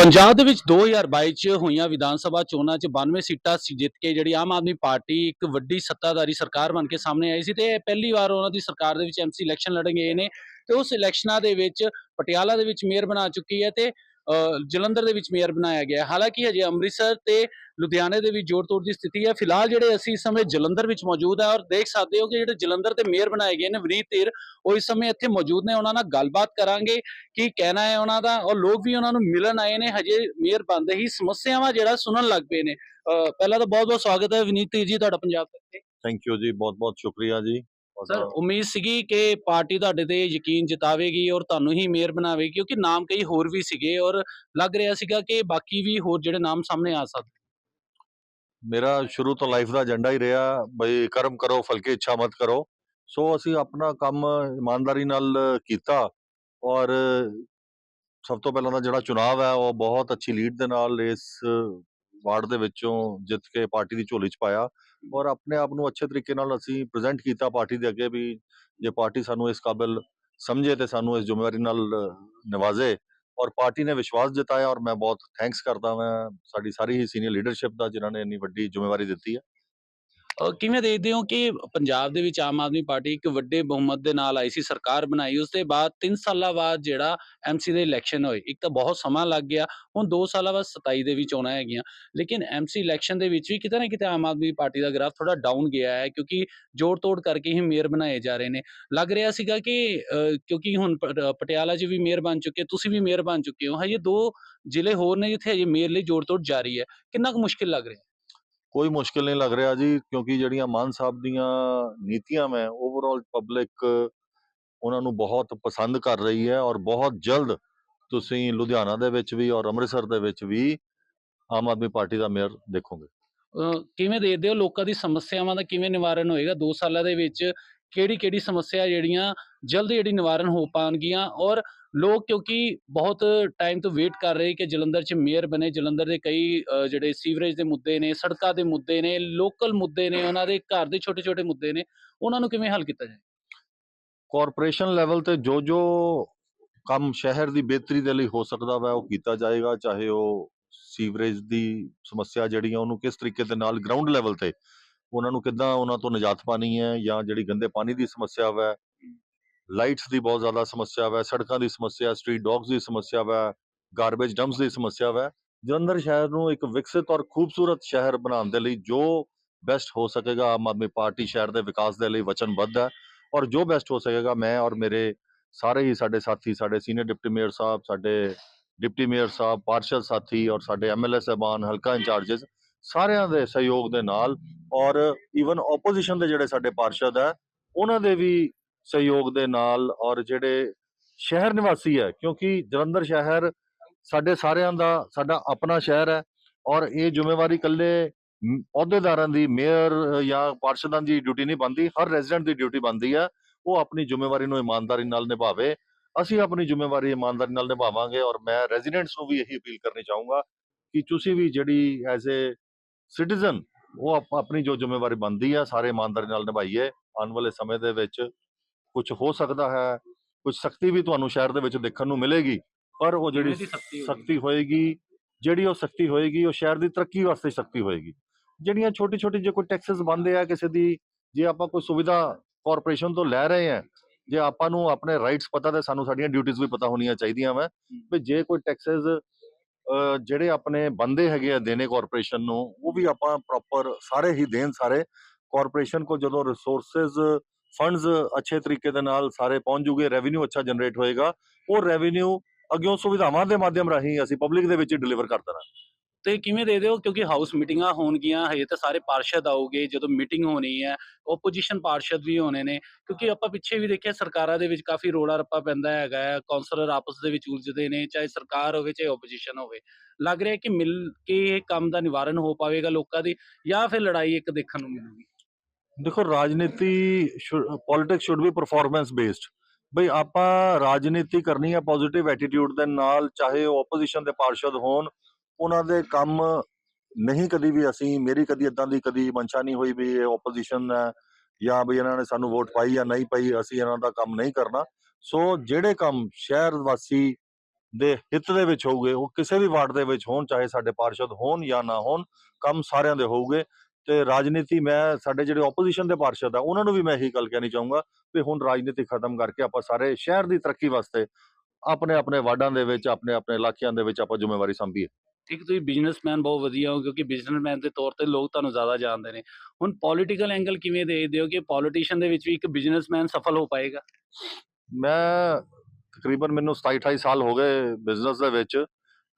ਪੰਜਾਬ ਦੇ ਵਿੱਚ 2022 ਚ ਹੋਈਆਂ ਵਿਧਾਨ ਸਭਾ ਚੋਣਾਂ ਚ 92 ਸੀਟਾਂ ਸੀ ਜਿੱਤ ਕੇ ਜਿਹੜੀ ਆਮ ਆਦਮੀ ਪਾਰਟੀ ਇੱਕ ਵੱਡੀ ਸੱਤਾਧਾਰੀ ਸਰਕਾਰ ਬਣ ਕੇ ਸਾਹਮਣੇ ਆਈ ਸੀ ਤੇ ਇਹ ਪਹਿਲੀ ਵਾਰ ਉਹਨਾਂ ਦੀ ਸਰਕਾਰ ਦੇ ਵਿੱਚ ਐਮਸੀ ਇਲੈਕਸ਼ਨ ਲੜ ਗਏ ਨੇ ਤੇ ਉਸ ਇਲੈਕਸ਼ਨਾਂ ਦੇ ਵਿੱਚ ਪਟਿਆਲਾ ਦੇ ਵਿੱਚ ਮੇਅਰ ਬਣਾ ਚੁੱਕੀ ਹੈ ਤੇ ਜਲੰਧਰ ਦੇ ਵਿੱਚ ਮੇਅਰ ਬਣਾਇਆ ਗਿਆ ਹਾਲਾਂਕਿ ਹਜੇ ਅੰਮ੍ਰਿਤਸਰ ਤੇ ਲੁਧਿਆਣੇ ਦੇ ਵਿੱਚ ਜੋੜ ਤੋੜ ਦੀ ਸਥਿਤੀ ਹੈ। ਫਿਲਹਾਲ ਜਿਹੜੇ ਅਸੀਂ ਇਸ ਸਮੇਂ ਜਲੰਧਰ ਵਿੱਚ ਮੌਜੂਦ ਹੈ ਔਰ ਦੇਖ ਸਕਦੇ ਹੋ ਕਿ ਜਿਹੜੇ ਜਲੰਧਰ ਦੇ ਮੇਅਰ ਬਣਾਏ ਗਏ ਨੇ, ਵਨੀਤ ਧੀਰ ਉਹ ਇਸ ਸਮੇਂ ਇੱਥੇ ਮੌਜੂਦ ਨੇ। ਉਹਨਾਂ ਨਾਲ ਗੱਲਬਾਤ ਕਰਾਂਗੇ ਕੀ ਕਹਿਣਾ ਹੈ ਉਹਨਾਂ ਦਾ ਔਰ ਲੋਕ ਵੀ ਉਹਨਾਂ ਨੂੰ ਮਿਲਣ ਆਏ ਨੇ। ਹਜੇ ਮੇਅਰ ਬੰਦੇ ਹੀ ਸਮੱਸਿਆਵਾਂ ਜਿਹੜਾ ਸੁਣਨ ਲੱਗ ਪਏ ਨੇ। ਪਹਿਲਾਂ ਤਾਂ ਬਹੁਤ ਬਹੁਤ ਸਵਾਗਤ ਹੈ ਵਿਨੀਤ ਧੀਰ ਜੀ ਤੁਹਾਡਾ ਪੰਜਾਬ ਤੱਕ। ਥੈਂਕ ਯੂ ਜੀ ਬਹੁਤ ਬਹੁਤ ਸ਼ੁਕਰੀਆ ਜੀ। ਸਰ ਉਮੀਦ ਸੀਗੀ ਕਿ ਪਾਰਟੀ ਤੁਹਾਡੇ ਤੇ ਯਕੀਨ ਜਤਾਵੇਗੀ ਔਰ ਤੁਹਾਨੂੰ ਹੀ ਮੇਅਰ ਬਣਾਵੇਗੀ ਕਿਉਂਕਿ ਨਾਮ ਕਈ ਹੋਰ ਵੀ ਸੀਗੇ ਔਰ ਲੱਗ ਰਿਹਾ ਸੀਗਾ ਕਿ ਬਾਕੀ ਵੀ ਹੋਰ ਜਿਹੜੇ ਨਾਮ ਸਾਹਮਣੇ ਆ ਸਕਦੇ। ਮੇਰਾ ਸ਼ੁਰੂ ਤੋਂ ਲਾਈਫ ਦਾ ਏਜੰਡਾ ਹੀ ਰਿਹਾ ਬਈ ਕਰਮ ਕਰੋ ਫਲਕੇ ਇੱਛਾ ਮਤ ਕਰੋ। ਸੋ ਅਸੀਂ ਆਪਣਾ ਕੰਮ ਇਮਾਨਦਾਰੀ ਨਾਲ ਕੀਤਾ ਔਰ ਸਭ ਤੋਂ ਪਹਿਲਾਂ ਤਾਂ ਜਿਹੜਾ ਚੁਣਾਵ ਹੈ ਉਹ ਬਹੁਤ ਅੱਛੀ ਲੀਡ ਦੇ ਨਾਲ ਇਸ ਵਾਰਡ ਦੇ ਵਿੱਚੋਂ ਜਿੱਤ ਕੇ ਪਾਰਟੀ ਦੀ ਝੋਲੀ 'ਚ ਪਾਇਆ ਔਰ ਆਪਣੇ ਆਪ ਨੂੰ ਅੱਛੇ ਤਰੀਕੇ ਨਾਲ ਅਸੀਂ ਪ੍ਰੈਜ਼ੈਂਟ ਕੀਤਾ ਪਾਰਟੀ ਦੇ ਅੱਗੇ ਵੀ ਜੇ ਪਾਰਟੀ ਸਾਨੂੰ ਇਸ ਕਾਬਿਲ ਸਮਝੇ ਤੇ ਸਾਨੂੰ ਇਸ ਜ਼ਿੰਮੇਵਾਰੀ ਨਾਲ ਨਿਵਾਜ਼ੇ ਔਰ ਪਾਰਟੀ ਨੇ ਵਿਸ਼ਵਾਸ ਜਤਾਇਆ ਔਰ ਮੈਂ ਬਹੁਤ ਥੈਂਕਸ ਕਰਦਾ ਮੈਂ ਸਾਡੀ ਸਾਰੀ ਹੀ ਸੀਨੀਅਰ ਲੀਡਰਸ਼ਿਪ ਦਾ ਜਿਨ੍ਹਾਂ ਨੇ ਇੰਨੀ ਵੱਡੀ ਜ਼ਿੰਮੇਵਾਰੀ ਦਿੱਤੀ ਹੈ। ਕਿਵੇਂ ਦੇਖਦੇ ਹੋ ਕਿ ਪੰਜਾਬ ਦੇ ਵਿੱਚ ਆਮ ਆਦਮੀ ਪਾਰਟੀ ਇੱਕ ਵੱਡੇ ਬਹੁਮਤ ਦੇ ਨਾਲ ਆਈ ਸੀ, ਸਰਕਾਰ ਬਣਾਈ, ਉਸ ਦੇ ਬਾਅਦ 3 ਸਾਲਾਂ ਬਾਅਦ ਜਿਹੜਾ ਐਮਸੀ ਦੇ ਇਲੈਕਸ਼ਨ ਹੋਏ, ਇੱਕ ਤਾਂ ਬਹੁਤ ਸਮਾਂ ਲੱਗ ਗਿਆ, ਹੁਣ 2 ਸਾਲਾਂ ਬਾਅਦ 27 ਦੇ ਵਿੱਚ ਆਉਣਾ ਹੈਗੀਆਂ, ਲੇਕਿਨ ਐਮਸੀ ਇਲੈਕਸ਼ਨ ਦੇ ਵਿੱਚ ਵੀ ਕਿਤੇ ਨਾ ਕਿਤੇ ਆਮ ਆਦਮੀ ਪਾਰਟੀ ਦਾ ਗ੍ਰਾਫ ਥੋੜਾ ਡਾਊਨ ਗਿਆ ਹੈ, ਕਿਉਂਕਿ ਜੋੜ ਤੋੜ ਕਰਕੇ ਹੀ ਮੇਅਰ ਬਣਾਏ ਜਾ ਰਹੇ ਨੇ। ਲੱਗ ਰਿਹਾ ਸੀਗਾ ਕਿ ਕਿਉਂਕਿ ਹੁਣ ਪ- ਪਟਿਆਲਾ 'ਚ ਵੀ ਮੇਅਰ ਬਣ ਚੁੱਕੇ, ਤੁਸੀਂ ਵੀ ਮੇਅਰ ਬਣ ਚੁੱਕੇ ਹੋ, ਹਜੇ ਦੋ ਜ਼ਿਲ੍ਹੇ ਹੋਰ ਨੇ ਜਿੱਥੇ ਹਜੇ ਮੇਅਰ ਲਈ ਜੋੜ ਤੋੜ ਜਾਰੀ ਹੈ, ਕਿੰਨਾ ਕੁ ਮੁਸ਼ਕਿਲ ਲੱਗ ਰਿਹਾ? ਕੋਈ ਮੁਸ਼ਕਿਲ ਨਹੀਂ ਲੱਗ ਰਿਹਾ ਜੀ, ਕਿਉਂਕਿ ਜਿਹੜੀਆਂ ਮਾਨ ਸਾਹਿਬ ਦੀਆਂ ਨੀਤੀਆਂ ਮੈਂ ਓਵਰਆਲ ਪਬਲਿਕ ਉਹਨਾਂ ਨੂੰ ਬਹੁਤ ਪਸੰਦ ਕਰ ਰਹੀ ਹੈ ਔਰ ਬਹੁਤ ਜਲਦ ਤੁਸੀਂ ਲੁਧਿਆਣਾ ਦੇ ਵਿੱਚ ਵੀ ਔਰ ਅੰਮ੍ਰਿਤਸਰ ਦੇ ਵਿੱਚ ਵੀ ਆਮ ਆਦਮੀ ਪਾਰਟੀ ਦਾ ਮੇਅਰ ਦੇਖੋਗੇ। ਕਿਵੇਂ ਦੇਖਦੇ ਹੋ ਲੋਕਾਂ ਦੀ ਸਮੱਸਿਆਵਾਂ ਦਾ ਕਿਵੇਂ ਨਿਵਾਰਨ ਹੋਏਗਾ? 2 ਸਾਲਾਂ ਦੇ ਵਿੱਚ ਕਿਹੜੀ ਕਿਹੜੀ ਸਮੱਸਿਆ ਜਿਹੜੀਆਂ ਜਲਦ ਜਿਹੜੀ ਨਿਵਾਰਨ ਹੋ ਪਾਣਗੀਆਂ ਔਰ ਲੋਕ ਕਿਉਂਕਿ ਬਹੁਤ ਟਾਈਮ ਤੋਂ ਵੇਟ ਕਰ ਰਹੇ ਕਿ ਜਲੰਧਰ 'ਚ ਮੇਅਰ ਬਣੇ, ਜਲੰਧਰ ਦੇ ਕਈ ਜਿਹੜੇ ਸੀਵਰੇਜ ਦੇ ਮੁੱਦੇ ਨੇ, ਸੜਕਾਂ ਦੇ ਮੁੱਦੇ ਨੇ ਲੋਕਲ ਮੁੱਦੇ ਨੇ, ਉਹਨਾਂ ਦੇ ਘਰ ਦੇ ਛੋਟੇ ਛੋਟੇ ਮੁੱਦੇ ਨੇ, ਉਹਨਾਂ ਨੂੰ ਕਿਵੇਂ ਹੱਲ ਕੀਤਾ ਜਾਏ? ਕਾਰਪੋਰੇਸ਼ਨ ਲੈਵਲ ਤੇ ਜੋ ਜੋ ਕੰਮ ਸ਼ਹਿਰ ਦੀ ਬਿਹਤਰੀ ਦੇ ਲਈ ਹੋ ਸਕਦਾ ਵਾ, ਉਹ ਕੀਤਾ ਜਾਏਗਾ, ਚਾਹੇ ਉਹ ਸੀਵਰੇਜ ਦੀ ਸਮੱਸਿਆ ਜਿਹੜੀਆਂ ਉਹਨੂੰ ਕਿਸ ਤਰੀਕੇ ਦੇ ਨਾਲ ਗਰਾਊਂਡ ਲੈਵਲ ਤੇ ਉਹਨਾਂ ਨੂੰ ਕਿੱਦਾਂ ਉਹਨਾਂ ਤੋਂ ਨਿਜਾਤ ਪਾਣੀ ਹੈ ਜਾਂ ਜਿਹੜੀ ਗੰਦੇ ਪਾਣੀ ਦੀ ਸਮੱਸਿਆ ਵਾ, ਲਾਈਟਸ ਦੀ ਬਹੁਤ ਜ਼ਿਆਦਾ ਸਮੱਸਿਆ ਵਾ, ਸੜਕਾਂ ਦੀ ਸਮੱਸਿਆ, ਸਟਰੀਟ ਡੌਗਸ ਦੀ ਸਮੱਸਿਆ ਵਾ ਗਾਰਬੇਜ ਡੰਪਸ ਦੀ ਸਮੱਸਿਆ ਵਾ ਜਲੰਧਰ ਸ਼ਹਿਰ ਨੂੰ ਇੱਕ ਵਿਕਸਿਤ ਔਰ ਖੂਬਸੂਰਤ ਸ਼ਹਿਰ ਬਣਾਉਣ ਦੇ ਲਈ ਜੋ ਬੈਸਟ ਹੋ ਸਕੇਗਾ ਆਮ ਆਦਮੀ ਪਾਰਟੀ ਸ਼ਹਿਰ ਦੇ ਵਿਕਾਸ ਦੇ ਲਈ ਵਚਨਬੱਧ ਹੈ ਔਰ ਜੋ ਬੈਸਟ ਹੋ ਸਕੇਗਾ ਮੈਂ ਔਰ ਮੇਰੇ ਸਾਰੇ ਹੀ ਸਾਡੇ ਸਾਥੀ, ਸਾਡੇ ਸੀਨੀਅਰ ਡਿਪਟੀ ਮੇਅਰ ਸਾਹਿਬ, ਸਾਡੇ ਡਿਪਟੀ ਮੇਅਰ ਸਾਹਿਬ ਪਾਰਸ਼ਦ ਸਾਥੀ ਔਰ ਸਾਡੇ ਐਮਐਲਏ ਸਾਹਿਬਾਨ, ਹਲਕਾ ਇੰਚਾਰਜਸ ਸਾਰਿਆਂ ਦੇ ਸਹਿਯੋਗ ਦੇ ਨਾਲ ਔਰ ਈਵਨ ਆਪੋਜੀਸ਼ਨ ਦੇ ਜਿਹੜੇ ਸਾਡੇ ਪਾਰਸ਼ਦ ਹੈ, ਉਹਨਾਂ ਦੇ ਵੀ ਸਹਿਯੋਗ ਦੇ ਨਾਲ ਔਰ ਜਿਹੜੇ ਸ਼ਹਿਰ ਨਿਵਾਸੀ ਹੈ, ਕਿਉਂਕਿ ਜਲੰਧਰ ਸ਼ਹਿਰ ਸਾਡੇ ਸਾਰਿਆਂ ਦਾ, ਸਾਡਾ ਆਪਣਾ ਸ਼ਹਿਰ ਹੈ ਔਰ ਇਹ ਜ਼ਿੰਮੇਵਾਰੀ ਇਕੱਲੇ ਅਹੁਦੇਦਾਰਾਂ ਦੀ, ਮੇਅਰ ਜਾਂ ਪਾਰਸ਼ਦਾਂ ਦੀ ਡਿਊਟੀ ਨਹੀਂ ਬਣਦੀ, ਹਰ ਰੈਜ਼ੀਡੈਂਟ ਦੀ ਡਿਊਟੀ ਬਣਦੀ ਹੈ, ਉਹ ਆਪਣੀ ਜ਼ਿੰਮੇਵਾਰੀ ਨੂੰ ਇਮਾਨਦਾਰੀ ਨਾਲ ਨਿਭਾਵੇ। ਅਸੀਂ ਆਪਣੀ ਜ਼ਿੰਮੇਵਾਰੀ ਇਮਾਨਦਾਰੀ ਨਾਲ ਨਿਭਾਵਾਂਗੇ ਔਰ ਮੈਂ ਰੈਜ਼ੀਡੈਂਟਸ ਨੂੰ ਵੀ ਇਹੀ ਅਪੀਲ ਕਰਨੀ ਚਾਹੂੰਗਾ ਕਿ ਤੁਸੀਂ ਵੀ ਜਿਹੜੀ ਐਜ਼ ਅ ਸਿਟੀਜ਼ਨ ਉਹ ਆਪ- ਆਪਣੀ ਜੋ ਜ਼ਿੰਮੇਵਾਰੀ ਬਣਦੀ ਹੈ ਸਾਰੇ ਇਮਾਨਦਾਰੀ ਨਾਲ ਨਿਭਾਈਏ। ਆਉਣ ਵਾਲੇ ਸਮੇਂ ਦੇ ਵਿੱਚ ਕੁਝ ਹੋ ਸਕਦਾ ਹੈ ਕੁਝ ਸਖਤੀ ਵੀ ਤੁਹਾਨੂੰ ਸ਼ਹਿਰ ਦੇ ਵਿੱਚ ਦੇਖਣ ਨੂੰ ਮਿਲੇਗੀ ਪਰ ਉਹ ਜਿਹੜੀ? ਸਖਤੀ ਹੋਏਗੀ? ਜਿਹੜੀ ਉਹ ਸਖਤੀ ਹੋਏਗੀ ਉਹ ਸ਼ਹਿਰ ਦੀ ਤਰੱਕੀ ਵਾਸਤੇ ਸਖਤੀ ਹੋਏਗੀ। ਜਿਹੜੀਆਂ ਛੋਟੀ ਛੋਟੀ ਜੇ ਕੋਈ ਟੈਕਸਸ ਬੰਦੇ ਆ ਕਿਸੇ ਦੀ ਜੇ ਆਪਾਂ ਕੋਈ ਸੁਵਿਧਾ ਕਾਰਪੋਰੇਸ਼ਨ ਤੋਂ ਲੈ ਰਹੇ ਆ ਜੇ ਆਪਾਂ ਨੂੰ ਆਪਣੇ ਰਾਈਟਸ ਪਤਾ ਤੇ ਸਾਨੂੰ ਸਾਡੀਆਂ ਡਿਊਟੀਆਂ ਵੀ ਪਤਾ ਹੋਣੀਆਂ ਚਾਹੀਦੀਆਂ ਵਾ ਵੀ ਜੇ ਕੋਈ ਟੈਕਸਸ ਜਿਹੜੇ ਆਪਣੇ ਬੰਦੇ ਹੈਗੇ ਆ ਦੇਣੇ ਕਾਰਪੋਰੇਸ਼ਨ ਨੂੰ, ਉਹ ਵੀ ਆਪਾਂ ਪ੍ਰੋਪਰ ਸਾਰੇ ਹੀ ਦੇਣ ਸਾਰੇ। ਕਾਰਪੋਰੇਸ਼ਨ ਕੋ ਜਦੋਂ ਰਿਸੋਰਸਸ ਫੰਡਸ ਅੱਛੇ ਤਰੀਕੇ ਦੇ ਨਾਲ ਸਾਰੇ ਪਹੁੰਚ ਜੂਗੇ ਰੈਵਨਿਊ ਅੱਛਾ ਜਨਰੇਟ ਹੋਏਗਾ, ਉਹ ਰੈਵਨਿਊ ਅੱਗਿਓਂ ਸੁਵਿਧਾਵਾਂ ਦੇ ਮਾਧਿਅਮ ਰਾਹੀਂ ਅਸੀਂ ਪਬਲਿਕ ਦੇ ਵਿੱਚ ਡਿਲੀਵਰ ਕਰ ਦੇਣਾ। ਤੇ ਕਿਵੇਂ ਦੇ ਦਿਓ ਕਿਉਂਕਿ ਹਾਊਸ ਮੀਟਿੰਗਾਂ ਹੋਣਗੀਆਂ, ਹਜੇ ਤਾਂ ਸਾਰੇ ਪਾਰਸ਼ਦ ਆਉਗੇ, ਜਦੋਂ ਮੀਟਿੰਗ ਹੋਣੀ ਹੈ ਓਪੋਜੀਸ਼ਨ ਪਾਰਸ਼ਦ ਵੀ ਹੋਣੇ ਨੇ, ਕਿਉਂਕਿ ਆਪਾਂ ਪਿੱਛੇ ਵੀ ਦੇਖਿਆ ਸਰਕਾਰਾਂ ਦੇ ਵਿੱਚ ਕਾਫੀ ਰੋਲਾ ਰੱਪਾ ਪੈਂਦਾ ਹੈਗਾ ਹੈ ਆਪਸ ਦੇ ਵਿੱਚ ਉਲਝਦੇ ਨੇ, ਚਾਹੇ ਸਰਕਾਰ ਹੋਵੇ, ਚਾਹੇ ਓਪੋਜੀਸ਼ਨ ਹੋਵੇ। ਲੱਗ ਰਿਹਾ ਕਿ ਮਿਲ ਕੇ ਇਹ ਕੰਮ ਦਾ ਨਿਵਾਰਨ ਹੋ ਪਾਵੇਗਾ ਲੋਕਾਂ ਦੀ, ਜਾਂ ਫਿਰ ਲੜਾਈ ਇੱਕ ਦੇਖਣ ਨੂੰ ਮਿਲੂਗੀ? ਦੇਖੋ, ਰਾਜਨੀਤੀ politics should be performance based ਬਈ ਆਪਾਂ ਰਾਜਨੀਤੀ ਕਰਨੀ ਹੈ ਪੋਜ਼ਿਟਿਵ ਐਟੀਟਿਊਡ ਦੇ ਨਾਲ, ਚਾਹੇ ਉਹ ਆਪੋਜੀਸ਼ਨ ਦੇ ਪਾਰਸ਼ਦ ਹੋਣ ਉਹਨਾਂ ਦੇ ਕੰਮ ਨਹੀਂ ਕਦੀ ਵੀ ਅਸੀਂ, ਮੇਰੀ ਕਦੀ ਇਦਾਂ ਦੀ ਕਦੀ ਮਨਸ਼ਾ ਨਹੀਂ ਹੋਈ ਵੀ ਇਹ ਆਪੋਜੀਸ਼ਨ ਹੈ ਜਾਂ ਵੀ ਇਹਨਾਂ ਨੇ ਸਾਨੂੰ ਵੋਟ ਪਾਈ ਜਾਂ ਨਹੀਂ ਪਾਈ, ਅਸੀਂ ਇਹਨਾਂ ਦਾ ਕੰਮ ਨਹੀਂ ਕਰਨਾ। ਸੋ ਜਿਹੜੇ ਕੰਮ ਸ਼ਹਿਰ ਵਾਸੀ ਦੇ ਹਿੱਤ ਦੇ ਵਿੱਚ ਹੋਊਗੇ, ਉਹ ਕਿਸੇ ਵੀ ਵਾਰਡ ਦੇ ਵਿੱਚ ਹੋਣ, ਚਾਹੇ ਸਾਡੇ ਪਾਰਸ਼ਦ ਹੋਣ ਜਾਂ ਨਾ ਹੋਣ, ਕੰਮ ਸਾਰਿਆਂ ਦੇ ਹੋਊਗੇ। ਤੇ ਰਾਜਨੀਤੀ ਮੈਂ, ਸਾਡੇ ਜਿਹੜੇ ਆਪੋਜੀਸ਼ਨ ਦੇ ਪਾਰਸ਼ਦ ਆ, ਉਹਨਾਂ ਨੂੰ ਵੀ ਮੈਂ ਇਹੀ ਗੱਲ ਕਹਿਣੀ ਚਾਹੂੰਗਾ ਵੀ ਹੁਣ ਰਾਜਨੀਤੀ ਖਤਮ ਕਰਕੇ ਆਪਾਂ ਸਾਰੇ ਸ਼ਹਿਰ ਦੀ ਤਰੱਕੀ ਵਾਸਤੇ ਆਪਣੇ ਆਪਣੇ ਵਾਰਡਾਂ ਦੇ ਵਿੱਚ ਆਪਣੇ ਆਪਣੇ ਇਲਾਕਿਆਂ ਦੇ ਵਿੱਚ ਆਪਾਂ ਜ਼ਿੰਮੇਵਾਰੀ ਸੰਭੀਏ। ਇੱਕ ਤੁਸੀਂ ਬਿਜ਼ਨਸਮੈਨ ਬਹੁਤ ਵਧੀਆ ਹੋ ਕਿਉਂਕਿ ਬਿਜ਼ਨਸਮੈਨ ਦੇ ਤੌਰ ਤੇ ਲੋਕ ਤੁਹਾਨੂੰ ਜ਼ਿਆਦਾ ਜਾਣਦੇ ਨੇ। ਹੁਣ ਪੋਲੀਟੀਕਲ ਐਂਗਲ ਕਿਵੇਂ ਦੇਖਦੇ ਹੋ ਕਿ ਪੋਲੀਟੀਸ਼ੀਅਨ ਦੇ ਵਿੱਚ ਵੀ ਇੱਕ ਬਿਜ਼ਨਸਮੈਨ ਸਫਲ ਹੋ ਪਾਏਗਾ? ਮੈਂ ਤਕਰੀਬਨ ਮੈਨੂੰ 27 28 ਸਾਲ ਹੋ ਗਏ ਬਿਜ਼ਨਸ ਦੇ ਵਿੱਚ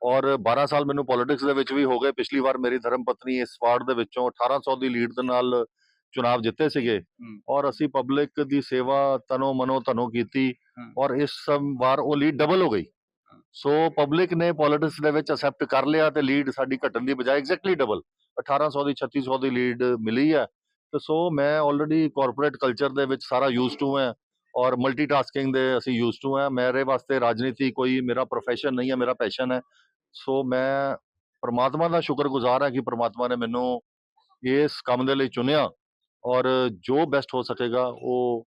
ਔਰ 12 ਸਾਲ ਮੈਨੂੰ ਪੋਲਿਟਿਕਸ ਦੇ ਵਿੱਚ ਵੀ ਹੋ ਗਏ। ਪਿਛਲੀ ਵਾਰ ਮੇਰੀ ਧਰਮ ਪਤਨੀ ਇਸ ਵਾਰਡ ਦੇ ਵਿੱਚੋਂ 1800 ਦੀ ਲੀਡ ਦੇ ਨਾਲ ਚੁਣਾਵ ਜਿੱਤੇ ਸੀਗੇ ਔਰ ਅਸੀਂ ਪਬਲਿਕ ਦੀ ਸੇਵਾ ਤਨੋ ਮਨੋ ਧਨੋ ਕੀਤੀ। ਔਰ ਇਸ ਵਾਰ ਉਹ ਲੀਡ ਡਬਲ ਹੋ ਗਈ। ਸੋ ਪਬਲਿਕ ਨੇ ਪੋਲਿਟਿਕਸ ਦੇ ਵਿੱਚ ਅਸੈਪਟ ਕਰ ਲਿਆ ਤੇ ਲੀਡ ਸਾਡੀ ਘਟਣ ਦੀ ਬਜਾਏ ਐਗਜ਼ੈਕਟਲੀ ਡਬਲ 1800 ਦੀ 3600 ਦੀ ਲੀਡ ਮਿਲੀ ਹੈ। ਤੇ ਸੋ ਮੈਂ ਆਲਰੇਡੀ ਕਾਰਪੋਰੇਟ ਕਲਚਰ ਦੇ ਵਿੱਚ ਸਾਰਾ ਯੂਜ਼ ਟੂ ਹਾਂ ਔਰ ਮਲਟੀਟਾਸਕਿੰਗ ਦੇ ਅਸੀਂ ਯੂਜ਼ ਟੂ ਹਾਂ। ਮੇਰੇ ਵਾਸਤੇ ਰਾਜਨੀਤੀ ਕੋਈ ਮੇਰਾ ਪ੍ਰੋਫੈਸ਼ਨ ਨਹੀਂ ਹੈ, ਮੇਰਾ ਪੈਸ਼ਨ ਹੈ। ਸੋ ਮੈਂ ਪਰਮਾਤਮਾ ਦਾ ਸ਼ੁਕਰਗੁਜ਼ਾਰ ਹਾਂ ਕਿ ਪਰਮਾਤਮਾ ਨੇ ਮੈਨੂੰ ਇਸ ਕੰਮ ਦੇ ਲਈ ਚੁਣਿਆ ਔਰ ਜੋ ਬੈਸਟ ਹੋ ਸਕੇਗਾ, ਉਹ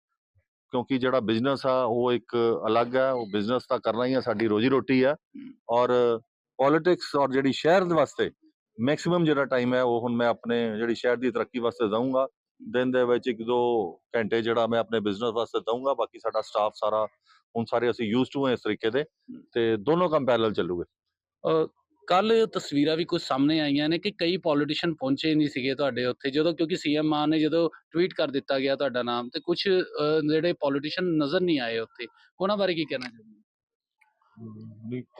ਕਿਉਂਕਿ ਜਿਹੜਾ ਬਿਜ਼ਨਸ ਆ, ਉਹ ਇੱਕ ਅਲੱਗ ਹੈ ਉਹ ਬਿਜ਼ਨਸ ਤਾਂ ਕਰਨਾ ਹੀ ਹੈ ਸਾਡੀ ਰੋਜੀ ਰੋਟੀ ਹੈ ਔਰ ਪੋਲਿਟਿਕਸ ਔਰ ਜਿਹੜੀ ਸ਼ਹਿਰ ਦੇ ਵਾਸਤੇ ਮੈਕਸਿਮਮ ਜਿਹੜਾ ਟਾਈਮ ਹੈ, ਉਹ ਹੁਣ ਮੈਂ ਆਪਣੇ ਜਿਹੜੀ ਸ਼ਹਿਰ ਦੀ ਤਰੱਕੀ ਵਾਸਤੇ ਦਊਂਗਾ। ਦਿਨ ਦੇ ਵਿੱਚ ਇੱਕ ਦੋ ਘੰਟੇ ਜਿਹੜਾ ਮੈਂ ਆਪਣੇ ਬਿਜ਼ਨਸ ਵਾਸਤੇ ਦਊਂਗਾ, ਬਾਕੀ ਸਾਡਾ ਸਟਾਫ ਸਾਰਾ, ਹੁਣ ਸਾਰੇ ਅਸੀਂ ਯੂਜ਼ ਟੂ ਹਾਂ ਇਸ ਤਰੀਕੇ ਦੇ, ਤੇ ਦੋਨੋਂ ਕੰਮ ਪੈਰਲਲ ਚੱਲੂਗੇ। ਕੱਲ ਤਸਵੀਰਾਂ ਵੀ ਕੁਝ ਸਾਹਮਣੇ ਆਈਆਂ ਨੇ ਕਿ ਕਈ ਪੋਲੀਟੀਸ਼ੀਅਨ ਪਹੁੰਚੇ ਨਹੀਂ ਸੀਗੇ ਤੁਹਾਡੇ ਉੱਥੇ, ਜਦੋਂ ਕਿਉਂਕਿ ਸੀਐਮ ਮਾਨ ਨੇ ਜਦੋਂ ਟਵੀਟ ਕਰ ਦਿੱਤਾ ਗਿਆ ਤੁਹਾਡਾ ਨਾਮ ਤੇ ਕੁਝ ਜਿਹੜੇ ਪੋਲੀਟੀਸ਼ੀਅਨ ਨਜ਼ਰ ਨਹੀਂ ਆਏ ਉੱਥੇ, ਉਹਨਾਂ ਬਾਰੇ ਕੀ ਕਹਿਣਾ ਚਾਹੁੰਦੇ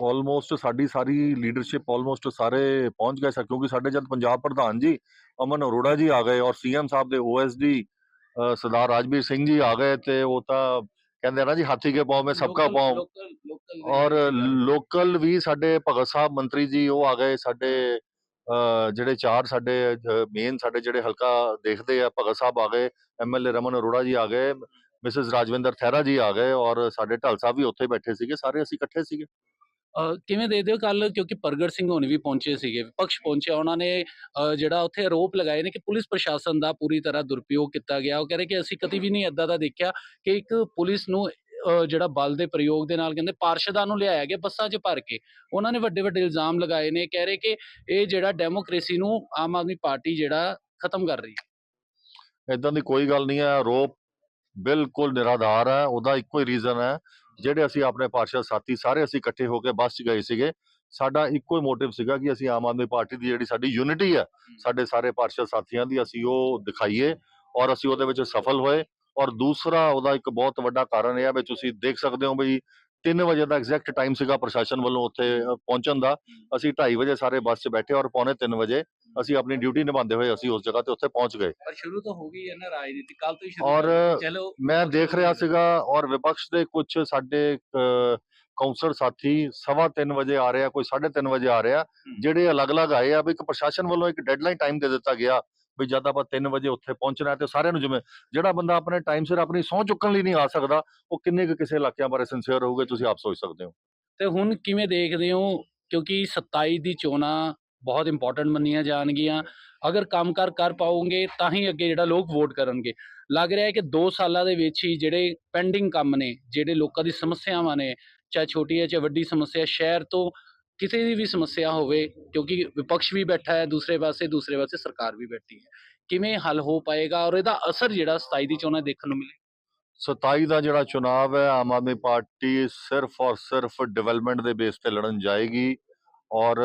ਆਲਮੋਸਟ ਸਾਡੀ ਸਾਰੀ ਲੀਡਰਸ਼ਿਪ ਆਲਮੋਸਟ ਸਾਰੇ ਪਹੁੰਚ ਗਏ ਸਨ ਕਿਉਂਕਿ ਸਾਡੇ ਜਦ ਪੰਜਾਬ ਪ੍ਰਧਾਨ ਜੀ, ਅਮਨ ਅਰੋੜਾ ਜੀ ਆ ਗਏ ਔਰ ਸੀਐਮ ਸਾਹਿਬ ਦੇ ਓਐਸਡੀ ਸਰਦਾਰ ਰਾਜਵੀਰ ਸਿੰਘ ਜੀ ਆ ਗਏ ਤੇ ਉਹ ਤਾਂ ਕਹਿੰਦੇ ਆ ਨਾ ਜੀ ਹਾਥੀ ਕੇ ਪਾਉ ਮੈਂ ਸਬਕਾ ਪਾਉ। ਲੋਕਲ ਲੋਕਲ ਔਰ ਲੋਕਲ ਵੀ ਸਾਡੇ ਭਗਤ ਸਾਹਿਬ ਮੰਤਰੀ ਜੀ ਉਹ ਆ ਗਏ ਸਾਡੇ ਜਿਹੜੇ ਚਾਰ ਸਾਡੇ ਮੇਨ ਸਾਡੇ ਜਿਹੜੇ ਹਲਕਾ ਦੇਖਦੇ ਆ ਭਗਤ ਸਾਹਿਬ ਆ ਗਏ ਐਮਐਲਏ ਰਮਨ ਅਰੋੜਾ ਜੀ ਆ ਗਏ ਮਿਸਿਸ ਰਾਜਵਿੰਦਰ ਥੈਰਾ ਜੀ ਆ ਗਏ ਔਰ ਸਾਡੇ ਢਲ ਸਾਹਿਬ ਵੀ ਉੱਥੇ ਬੈਠੇ ਸੀਗੇ ਸਾਰੇ ਅਸੀਂ ਇਕੱਠੇ ਸੀਗੇ। ਕਿਵੇਂ ਦੇਖਦੇ ਹੋ ਕੱਲ ਕਿਉਂਕਿ ਪ੍ਰਗਟ ਸਿੰਘ ਹੋਣੀ ਵੀ ਪਹੁੰਚੇ ਸੀਗੇ, ਵਿਪਕਸ਼ ਪਹੁੰਚਿਆ। ਉਹਨਾਂ ਨੇ ਜਿਹੜਾ ਉੱਥੇ ਆਰੋਪ ਲਗਾਏ ਨੇ ਕਿ ਪੁਲਿਸ ਪ੍ਰਸ਼ਾਸਨ ਦਾ ਪੂਰੀ ਤਰ੍ਹਾਂ ਦੁਰਉਪਯੋਗ ਕੀਤਾ ਗਿਆ। ਉਹ ਕਹਿ ਕਿ ਅਸੀਂ ਕਦੀ ਵੀ ਨਹੀਂ ਏਦਾਂ ਦਾ ਦੇਖਿਆ ਕਿ ਇੱਕ ਪੁਲਿਸ ਨੂੰ ਜਿਹੜਾ ਬਲ ਦੇ ਪ੍ਰਯੋਗ ਦੇ ਨਾਲ ਕਹਿੰਦੇ ਪਾਰਸ਼ਦਾਂ ਨੂੰ ਲਿਆਇਆ ਗਿਆ ਬੱਸਾਂ 'ਚ ਭਰ ਕੇ। ਉਹਨਾਂ ਨੇ ਵੱਡੇ ਵੱਡੇ ਇਲਜ਼ਾਮ ਲਗਾਏ ਨੇ। ਕਹਿ ਰਹੇ ਕਿ ਇਹ ਜਿਹੜਾ ਡੈਮੋਕ੍ਰੇਸੀ ਨੂੰ ਆਮ ਆਦਮੀ ਪਾਰਟੀ ਜਿਹੜਾ ਖਤਮ ਕਰ ਰਹੀ ਹੈ। ਇਦਾਂ ਦੀ ਕੋਈ ਗੱਲ ਨਹੀਂ ਹੈ। ਆਰੋਪ ਬਿਲਕੁਲ ਨਿਰਾਧਾਰ ਹੈ। ਉਹਦਾ ਇੱਕੋ ਹੀ ਰੀਜ਼ਨ ਹੈ ਜਿਹੜੇ ਅਸੀਂ ਆਪਣੇ ਪਾਰਸ਼ਦ ਸਾਥੀ ਸਾਰੇ ਅਸੀਂ ਇਕੱਠੇ ਹੋ ਕੇ ਬੱਸ 'ਚ ਗਏ ਸੀਗੇ ਸਾਡਾ ਇੱਕੋ ਹੀ ਮੋਟਿਵ ਸੀਗਾ ਕਿ ਅਸੀਂ ਆਮ ਆਦਮੀ ਪਾਰਟੀ ਦੀ ਜਿਹੜੀ ਸਾਡੀ ਯੂਨਿਟੀ ਹੈ। ਸਾਡੇ ਸਾਰੇ ਪਾਰਸ਼ਦ ਸਾਥੀਆਂ ਦੀ ਅਸੀਂ ਉਹ ਦਿਖਾਈਏ ਔਰ ਅਸੀਂ ਉਹਦੇ ਵਿੱਚ ਸਫਲ ਹੋਏ ਔਰ ਦੂਸਰਾ ਉਹਦਾ ਇੱਕ ਬਹੁਤ ਵੱਡਾ ਕਾਰਨ ਇਹ ਹੈ ਵੀ ਤੁਸੀਂ ਦੇਖ ਸਕਦੇ ਹੋ ਵੀ 3 ਵਜੇ ਦਾ ਐਗਜ਼ੈਕਟ ਟਾਈਮ ਸੀਗਾ ਪ੍ਰਸ਼ਾਸਨ ਵੱਲੋਂ ਉੱਥੇ ਪਹੁੰਚਣ ਦਾ। ਅਸੀਂ 2:30 ਵਜੇ ਸਾਰੇ ਬੱਸ 'ਚ ਬੈਠੇ ਔਰ ਪੌਣੇ 3 ਵਜੇ ਅਸੀਂ ਆਪਣੀ ਡਿਊਟੀ ਨਿਭਾਉਂਦੇ ਹੋਏ ਅਸੀਂ ਉਸ ਜਗ੍ਹਾ ਤੇ ਉੱਥੇ ਪਹੁੰਚ ਗਏ। ਪਰ ਸ਼ੁਰੂ ਤੋਂ ਹੋ ਗਈ ਹੈ ਨਾ ਰਾਜਨੀਤੀ ਕੱਲ ਤੋਂ ਹੀ ਸ਼ੁਰੂ ਔਰ ਚਲੋ। ਮੈਂ ਦੇਖ ਰਿਹਾ ਸੀਗਾ ਔਰ ਵਿਪਕਸ਼ ਦੇ ਕੁਝ ਸਾਡੇ ਕਾਉਂਸਲਰ ਸਾਥੀ ਸਵਾ 3 ਵਜੇ ਆ ਰਿਹਾ ਕੋਈ 3:30 ਵਜੇ ਆ ਰਿਹਾ ਜਿਹੜੇ ਅਲੱਗ-ਅਲੱਗ ਆਏ ਆ ਵੀ ਇੱਕ ਪ੍ਰਸ਼ਾਸਨ ਵੱਲੋਂ ਇੱਕ ਡੈਡਲਾਈਨ ਟਾਈਮ ਦੇ ਦਿੱਤਾ ਗਿਆ। ਵੀ ਜਦ ਆਪਾਂ 3 ਵਜੇ ਉੱਥੇ ਪਹੁੰਚਣਾ ਤੇ ਸਾਰਿਆਂ ਨੂੰ ਜਿਵੇਂ ਜਿਹੜਾ ਬੰਦਾ ਆਪਣੇ ਟਾਈਮ ਸਿਰ ਆਪਣੀ ਸਹੁੰ ਚੁੱਕਣ ਲਈ ਨਹੀਂ ਆ ਸਕਦਾ, ਉਹ ਕਿੰਨੇ ਕੁ ਕਿਸੇ ਇਲਾਕਿਆਂ ਬਾਰੇ ਸਿੰਸੀਅਰ ਹੋਊਗੇ ਤੁਸੀਂ ਆਪ ਸੋਚ ਸਕਦੇ ਹੋ। ਤੇ ਹੁਣ ਕਿਵੇਂ ਦੇਖਦੇ ਹੋ? ਕਿਉਂਕਿ 27 ਦੀ ਚੋਣਾਂ ਬਹੁਤ ਇੰਪੋਰਟੈਂਟ ਮੰਨੀਆਂ ਜਾਣਗੀਆਂ। ਅਗਰ ਕੰਮਕਾਰ ਕਰ ਪਾਉਂਗੇ ਤਾਂ ਹੀ ਅੱਗੇ ਜਿਹੜਾ ਲੋਕ ਵੋਟ ਕਰਨਗੇ। ਲੱਗ ਰਿਹਾ ਹੈ ਕਿ 2 ਸਾਲਾਂ ਦੇ ਵਿੱਚ ਹੀ ਜਿਹੜੇ ਪੈਂਡਿੰਗ ਕੰਮ ਨੇ, ਜਿਹੜੇ ਲੋਕਾਂ ਦੀ ਸਮੱਸਿਆਵਾਂ ਨੇ, ਚਾਹੇ ਛੋਟੀ ਹੈ, ਚਾਹੇ ਵੱਡੀ ਸਮੱਸਿਆ, ਸ਼ਹਿਰ ਤੋਂ ਕਿਸੇ ਦੀ ਵੀ ਸਮੱਸਿਆ ਹੋਵੇ, ਕਿਉਂਕਿ ਵਿਪਕਸ਼ ਵੀ ਬੈਠਾ ਹੈ, ਦੂਸਰੇ ਪਾਸੇ ਦੂਸਰੇ ਪਾਸੇ ਸਰਕਾਰ ਵੀ ਬੈਠੀ ਹੈ। ਕਿਵੇਂ ਹੱਲ ਹੋ ਪਾਏਗਾ ਔਰ ਇਹਦਾ ਅਸਰ ਜਿਹੜਾ 27 ਦੀ ਚੋਣਾਂ ਦੇਖਣ ਨੂੰ ਮਿਲੇ? 27 ਦਾ ਜਿਹੜਾ ਚੁਣਾਵ ਹੈ, ਆਮ ਆਦਮੀ ਪਾਰਟੀ ਸਿਰਫ ਔਰ ਸਿਰਫ ਡਿਵੈਲਪਮੈਂਟ ਦੇ ਬੇਸ ਤੇ ਲੜਨ ਜਾਏਗੀ ਔਰ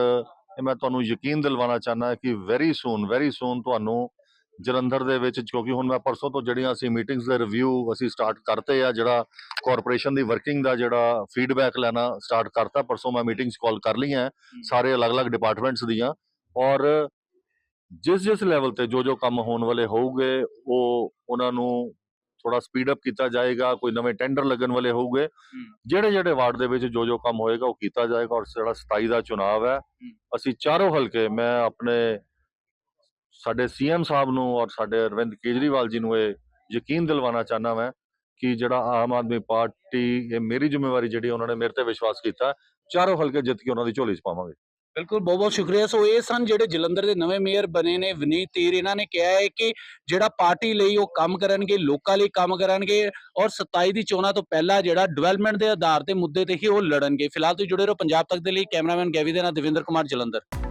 ਮੈਂ ਤੁਹਾਨੂੰ ਯਕੀਨ ਦਿਲਵਾਉਣਾ ਚਾਹੁੰਦਾ ਕਿ ਵੈਰੀ ਸੂਨ ਵੈਰੀ ਸੂਨ ਤੁਹਾਨੂੰ ਜਲੰਧਰ ਦੇ ਵਿੱਚ ਕਿਉਂਕਿ ਹੁਣ ਮੈਂ ਪਰਸੋਂ ਤੋਂ ਜਿਹੜੀਆਂ ਅਸੀਂ ਮੀਟਿੰਗਸ ਦੇ ਰਿਵਿਊ ਅਸੀਂ ਸਟਾਰਟ ਕਰਤੇ ਆ ਜਿਹੜਾ ਕਾਰਪੋਰੇਸ਼ਨ ਦੀ ਵਰਕਿੰਗ ਦਾ ਜਿਹੜਾ ਫੀਡਬੈਕ ਲੈਣਾ ਸਟਾਰਟ ਕਰਤਾ ਪਰਸੋਂ ਮੈਂ ਮੀਟਿੰਗਸ ਕਾਲ ਕਰ ਲਈਆਂ ਸਾਰੇ ਅਲੱਗ-ਅਲੱਗ ਡਿਪਾਰਟਮੈਂਟਸ ਦੀਆਂ। ਔਰ ਜਿਸ ਜਿਸ ਲੈਵਲ ਤੇ ਜੋ ਜੋ ਕੰਮ ਹੋਣ ਵਾਲੇ ਹੋਊਗੇ ਉਹ ਉਹਨਾਂ ਨੂੰ ਥੋੜਾ ਸਪੀਡ ਅਪ ਕੀਤਾ ਜਾਏਗਾ ਕੋਈ ਨਵੇਂ ਟੈਂਡਰ ਲੱਗਣ ਵਾਲੇ ਹੋਊਗੇ। ਜਿਹੜੇ ਜਿਹੜੇ ਵਾਰਡ ਦੇ ਵਿੱਚ ਜੋ ਜੋ ਕੰਮ ਹੋਏਗਾ ਉਹ ਕੀਤਾ ਜਾਏਗਾ ਔਰ ਜਿਹੜਾ 27 ਦਾ ਚੁਣਾਵ ਹੈ। ਅਸੀਂ ਚਾਰੋਂ ਹਲਕੇ ਮੈਂ ਆਪਣੇ ਸਾਡੇ ਸੀਐਮ ਸਾਹਿਬ ਨੂੰ ਔਰ ਸਾਡੇ ਅਰਵਿੰਦ ਕੇਜਰੀਵਾਲ ਜੀ ਨੂੰ ਇਹ ਯਕੀਨ ਦਿਲਵਾਉਣਾ ਚਾਹੁੰਦਾ ਮੈਂ ਕਿ ਜਿਹੜਾ ਆਮ ਆਦਮੀ ਪਾਰਟੀ, ਇਹ ਮੇਰੀ ਜ਼ਿੰਮੇਵਾਰੀ ਜਿਹੜੀ ਉਹਨਾਂ ਨੇ ਮੇਰੇ ਤੇ ਵਿਸ਼ਵਾਸ ਕੀਤਾ, ਚਾਰੋਂ ਹਲਕੇ ਜਿੱਤ ਕੇ ਉਹਨਾਂ ਦੀ ਝੋਲੀ 'ਚ ਪਾਵਾਂਗੇ। ਬਿਲਕੁਲ, ਬਹੁਤ ਬਹੁਤ ਸ਼ੁਕਰੀਆ। ਸੋ ਇਹ ਸਨ ਜਿਹੜੇ ਜਲੰਧਰ ਦੇ ਨਵੇਂ ਮੇਅਰ ਬਣੇ ਨੇ ਵਿਨੀਤ ਤੀਰ, ਇਹਨਾਂ ਨੇ ਕਿਹਾ ਹੈ ਕਿ ਜਿਹੜਾ ਪਾਰਟੀ ਲਈ ਉਹ ਕੰਮ ਕਰਨਗੇ, ਲੋਕਾਂ ਲਈ ਕੰਮ ਕਰਨਗੇ ਔਰ 27 ਦੀ ਚੋਣਾਂ ਤੋਂ ਪਹਿਲਾਂ ਜਿਹੜਾ ਡਿਵੈਲਪਮੈਂਟ ਦੇ ਆਧਾਰ ਤੇ ਮੁੱਦੇ ਤੇ ਹੀ ਉਹ ਲੜਨਗੇ। ਫਿਲਹਾਲ ਤੁਸੀਂ ਜੁੜੇ ਰਹੋ ਪੰਜਾਬ ਤੱਕ ਦੇ ਲਈ, ਕੈਮਰਾਮੈਨ ਗੈਵੀ ਦੇ ਨਾਲ ਦਵਿੰਦਰ ਕੁਮਾਰ ਜਲੰਧਰ।